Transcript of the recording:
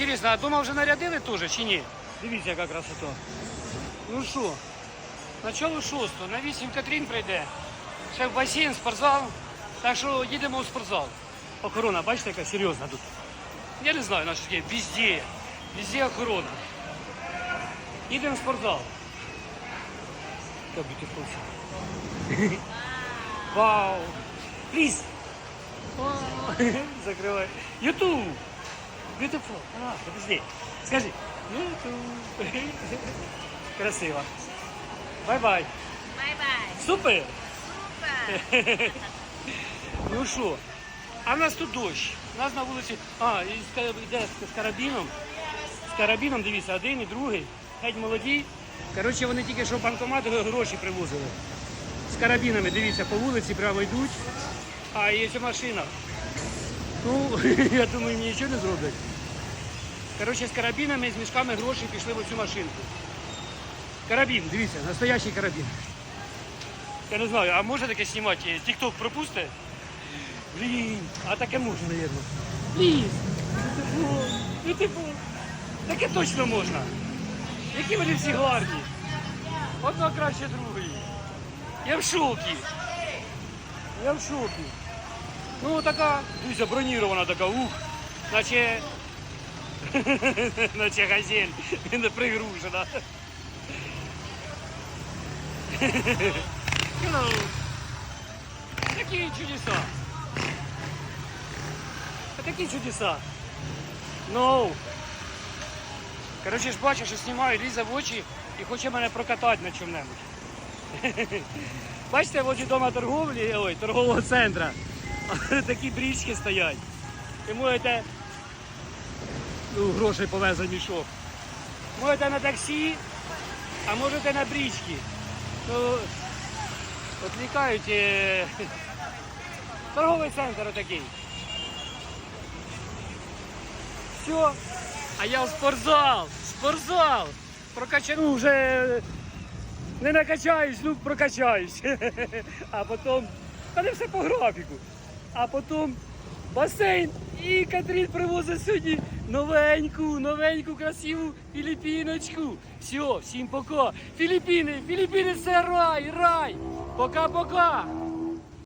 Інтересно, а дома вже нарядили теж чи ні? Дивіться, яка красота. Ну що, начало шостого, на 8 Катрін прийде. Ще в басейн, спортзал. Так що їдемо у спортзал. Охорона, бачите, яка серйозна тут. Я не знаю, наші таке, везде. Везде охорона. Їдемо в спортзал. Как beautiful. Вау. Please. Закрывай. YouTube. Beautiful. А, подожди. Скажи. YouTube. Красиво. Бай-бай. Бай-бай. Супер. Супер. Ну що? А в нас тут дощ. У нас на вулиці. А, і йде з, карабіном. З карабіном, дивіться, один і другий. Геть молоді. Коротше, вони тільки що в банкомат гроші привозили. З карабінами, дивіться, по вулиці прямо йдуть. А є ця машина. Ну, я думаю, мені нічого не зроблять. Коротше, з карабінами, з мішками грошей пішли в оцю машинку. Карабін, дивіться, настоящий карабін. Я не знаю, а може таке знімати? Тік-ток пропусте? Блін, а таке можна, навірно. Пліз, ну типу, таке точно можна. Які вони всі гарні. Одна краще другої. Я в шокі. Я в шокі. Ну така, дивіться, бронірована така, ух, наче. Наче газель, не пригружена. Hello. Какие чудеса? Такі чудеса. No. Коротше ж бачу, що знімаю, лізе в очі і хоче мене прокатати на чому-небудь. Бачите, возле дома торговлі, ой, торгового центру, такі брічки стоять. І можете, ну, грошей повезе мішок. Можете на таксі, а можете на брічки. Ну, Відвлікають е, торговий центр отакий. Все. А я в спортзал. Спортзал. Прокачану вже не накачаюсь, ну прокачаюсь. А потім, та не все по графіку. А потім басейн. І Катрін привозить сьогодні новеньку, новеньку, красиву Філіппіночку. Все, всім пока. Філіппіни, Філіппіни це рай, рай. Пока-пока.